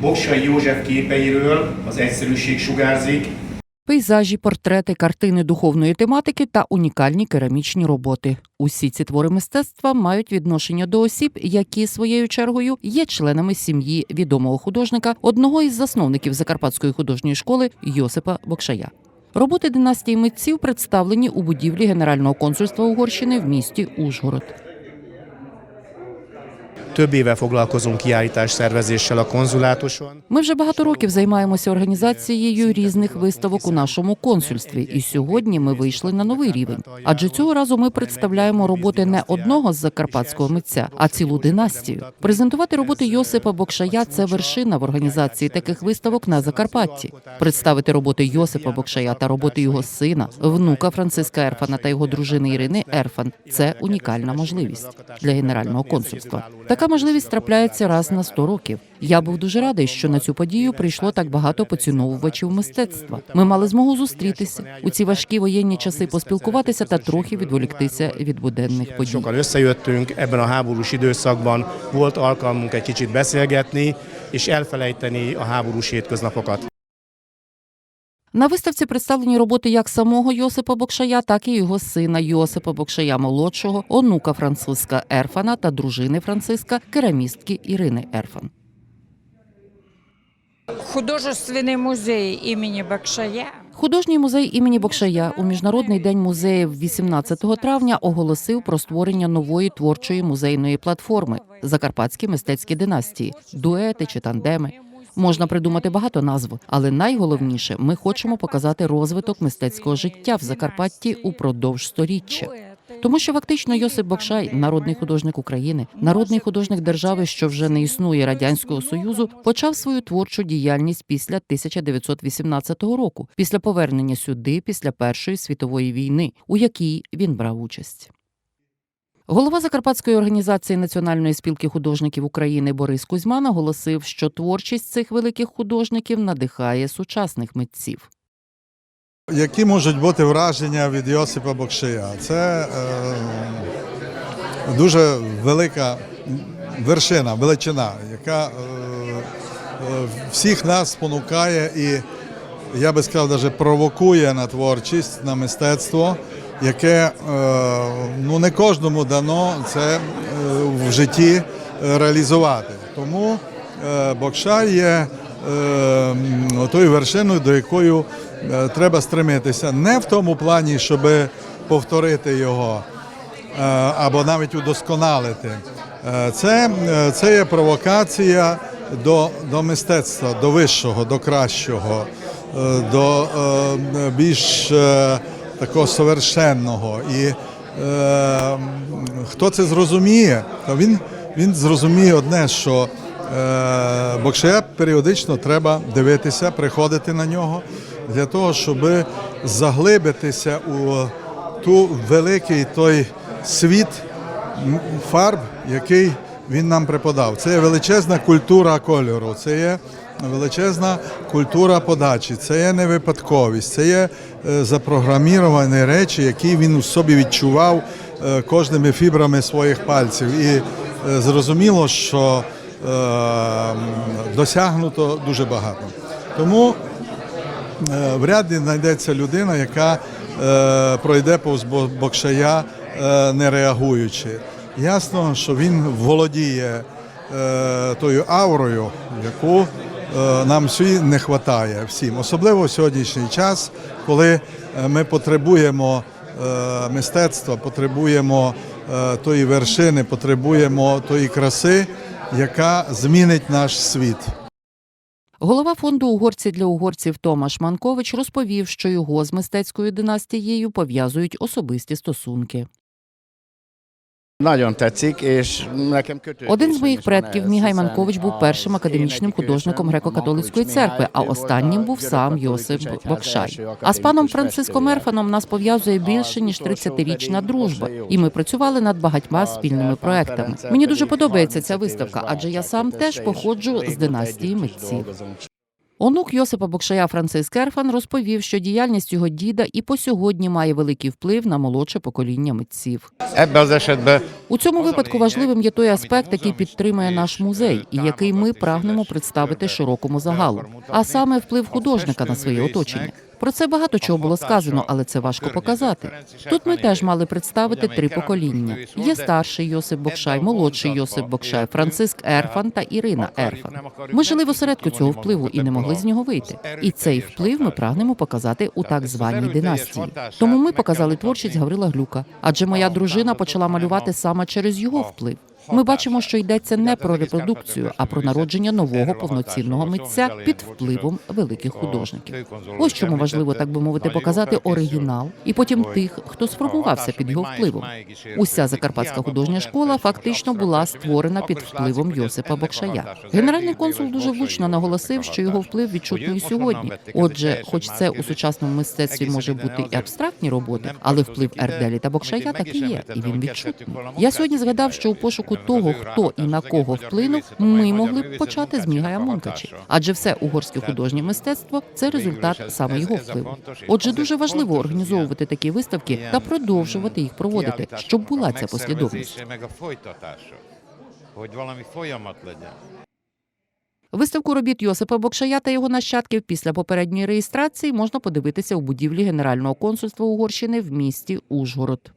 Boksai József képeiről az egyszerűség sugárzik, Пейзажі, портрети, картини духовної тематики та унікальні керамічні роботи. Усі ці твори мистецтва мають відношення до осіб, які своєю чергою є членами сім'ї відомого художника, одного із засновників Закарпатської художньої школи Йосипа Бокшая. Роботи династії митців представлені у будівлі Генерального консульства Угорщини в місті Ужгород. Több éve foglalkozunk kiállítás szervezéssel a konzulátuson. Ми вже багато років займаємося організацією різних виставок у нашому консульстві, і сьогодні ми вийшли на новий рівень. Адже цього разу ми представляємо роботи не одного з закарпатського митця, а цілу династію. Презентувати роботи Йосипа Бокшая це вершина в організації таких виставок на Закарпатті. Представити роботи Йосипа Бокшая та роботи його сина, внука Франциска Ерфана та його дружини Ірини Ерфан це унікальна можливість для генерального консульства. Така можливість трапляється раз на 100 років. Я був дуже радий, що на цю подію прийшло так багато поціновувачів мистецтва. Ми мали змогу зустрітися у ці важкі воєнні часи, поспілкуватися та трохи відволіктися від буденних подій. Sokan összejöttünk ebben a háborús időszakban, volt alkalmunk egy kicsit beszélgetni. На виставці представлені роботи як самого Йосипа Бокшая, так і його сина Йосипа Бокшая молодшого, онука Франциска Ерфана та дружини Франциска, керамістки Ірини Ерфан. Художественный музей имени Бакшая Художній музей імені Бокшая у міжнародний день музеїв 18 травня оголосив про створення нової творчої музейної платформи Закарпатські мистецькі династії, дуети чи тандеми. Можна придумати багато назв, але найголовніше ми хочемо показати розвиток мистецького життя в Закарпатті упродовж сторіччя. Тому що фактично Йосип Бокшай, народний художник України, народний художник держави, що вже не існує радянського союзу, почав свою творчу діяльність після 1918 року, після повернення сюди, після Першої світової війни, у якій він брав участь. Голова Закарпатської організації Національної спілки художників України Борис Кузьма наголосив, що творчість цих великих художників надихає сучасних митців. Які можуть бути враження від Йосипа Бокшия? Це е, дуже велика вершина, величина, яка е, е, всіх нас спонукає і, я би сказав, навіть провокує на творчість, на мистецтво, яке е, ну, не кожному дано це е, в житті реалізувати. Тому е, Бокшай є е, тою вершиною, до якої е, треба стремитися. Не в тому плані, щоб повторити його е, або навіть удосконалити. Е, Це, е, це є провокація до, до мистецтва, до вищого, до кращого, е, до е, більш е, такого совершенного. І е, хто це зрозуміє, то він, він зрозуміє одне, що е, Бокшая періодично треба дивитися, приходити на нього для того, щоб заглибитися у ту великий той світ фарб, який він нам преподав. Це є величезна культура кольору, це є величезна культура подачі, це є не випадковість, це є е, запрограміровані речі, які він у собі відчував е, кожними фібрами своїх пальців. І е, зрозуміло, що досягнуто дуже багато. Тому вряд ли знайдеться людина, яка пройде повз Бокшая не реагуючи. Ясно, що він володіє тою аурою, яку нам всі не вистачає всім, особливо в сьогоднішній час, коли е, ми потребуємо е, мистецтва, потребуємо е, тої вершини, потребуємо тої краси, яка змінить наш світ. Голова фонду угорці для угорців Томаш Манкович розповів, що його з мистецькою династією пов'язують особисті стосунки. Один з моїх предків Мігай Манкович був першим академічним художником греко-католицької церкви, а останнім був сам Йосип Бокшай. А з паном Франциском mestere. Нас пов'язує більше ніж 30-річна дружба, і ми працювали над багатьма спільними проектами. Мені дуже подобається ця виставка, адже я сам теж походжу з династії митців. Онук Йосипа Бокшая Франциск Ерфан розповів, що діяльність його діда і по сьогодні має великий вплив на молодше покоління митців. У цьому випадку важливим є той аспект, який підтримує наш музей, і який ми прагнемо представити широкому загалу, а саме вплив художника на своє оточення. Про це багато чого було сказано, але це важко показати. Тут ми теж мали представити три покоління: є старший Йосип Бокшай, молодший Йосип Бокшай, Франциск Ерфан та Ірина Ерфан. Ми жили в осередку цього впливу і не могли з нього вийти. І цей вплив ми прагнемо показати у так званій династії. Тому ми показали творчість Гаврила Глюка, адже моя дружина почала малювати саме через його вплив. Ми бачимо, що йдеться не про репродукцію, а про народження нового повноцінного митця під впливом великих художників. Ось чому важливо, так би мовити, показати оригінал і потім тих, хто сформувався під його впливом. Уся закарпатська художня школа фактично була створена під впливом Йосипа Бокшая. Генеральний консул дуже влучно наголосив, що його вплив відчутний сьогодні. Отже, хоч це у сучасному мистецтві може бути і абстрактні роботи, але вплив Ерделі та Бокшая так і є, і він відчутний. Я сьогодні згадав, що у пошуку того, хто і на кого вплинув, ми могли б почати з Мігая Мункачі, адже все угорське художнє мистецтво це результат саме його впливу. Отже, дуже важливо організовувати такі виставки та продовжувати їх проводити, щоб була ця послідовність. Виставку робіт Йосипа Бокшая та його нащадків після попередньої реєстрації можна подивитися у будівлі Генерального консульства Угорщини в місті Ужгород.